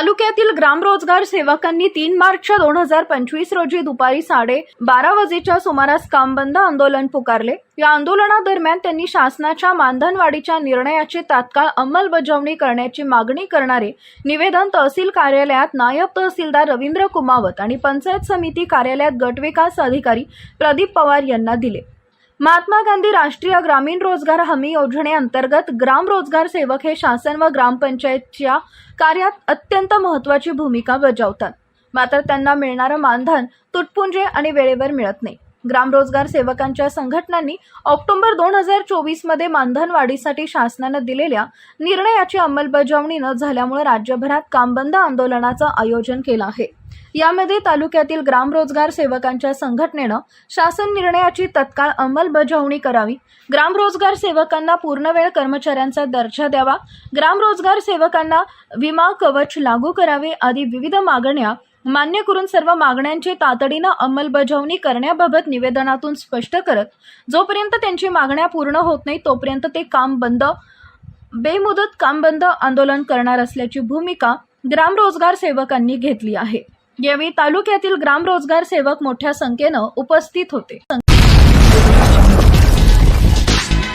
तालुक्यातील ग्रामरोजगार सेवकांनी तीन मार्च दोन हजार पंचवीस रोजी दुपारी साडे बारा वाजेच्या सुमारास काम बंद आंदोलन पुकारले. या आंदोलनादरम्यान त्यांनी शासनाच्या मानधनवाढीच्या निर्णयाची तात्काळ अंमलबजावणी करण्याची मागणी करणारे निवेदन तहसील कार्यालयात नायब तहसीलदार रवींद्र कुमावत आणि पंचायत समिती कार्यालयात गटविकास अधिकारी प्रदीप पवार यांना दिले. महात्मा गांधी राष्ट्रीय ग्रामीण रोजगार हमी योजनेअंतर्गत ग्राम रोजगार सेवक हे शासन व ग्रामपंचायतच्या कार्यात अत्यंत महत्त्वाची भूमिका बजावतात. मात्र त्यांना मिळणारं मानधन तुटपुंजे आणि वेळेवर मिळत नाही. ग्राम रोजगार सेवकांच्या संघटनांनी ऑक्टोबर दोन हजार चोवीसमध्ये मानधन वाढीसाठी शासनानं दिलेल्या निर्णयाची अंमलबजावणी न झाल्यामुळे राज्यभरात कामबंद आंदोलनाचं आयोजन केलं आहे. यामध्ये तालुक्यातील ग्रामरोजगार सेवकांच्या संघटनेनं शासन निर्णयाची तत्काळ अंमलबजावणी करावी. ग्रामरोजगार सेवकांना पूर्णवेळ कर्मचाऱ्यांचा दर्जा द्यावा. ग्रामरोजगार सेवकांना विमा कवच लागू करावे आदी विविध मागण्या मान्य करून सर्व मागण्यांची तातडीनं अंमलबजावणी करण्याबाबत निवेदनातून स्पष्ट करत जोपर्यंत त्यांची मागण्या पूर्ण होत नाही तोपर्यंत ते काम बंद बेमुदत काम बंद आंदोलन करणार असल्याची भूमिका ग्रामरोजगार सेवकांनी घेतली आहे. यावेळी तालुक्यातील ग्रामरोजगार सेवक मोठ्या संख्येनं उपस्थित होते.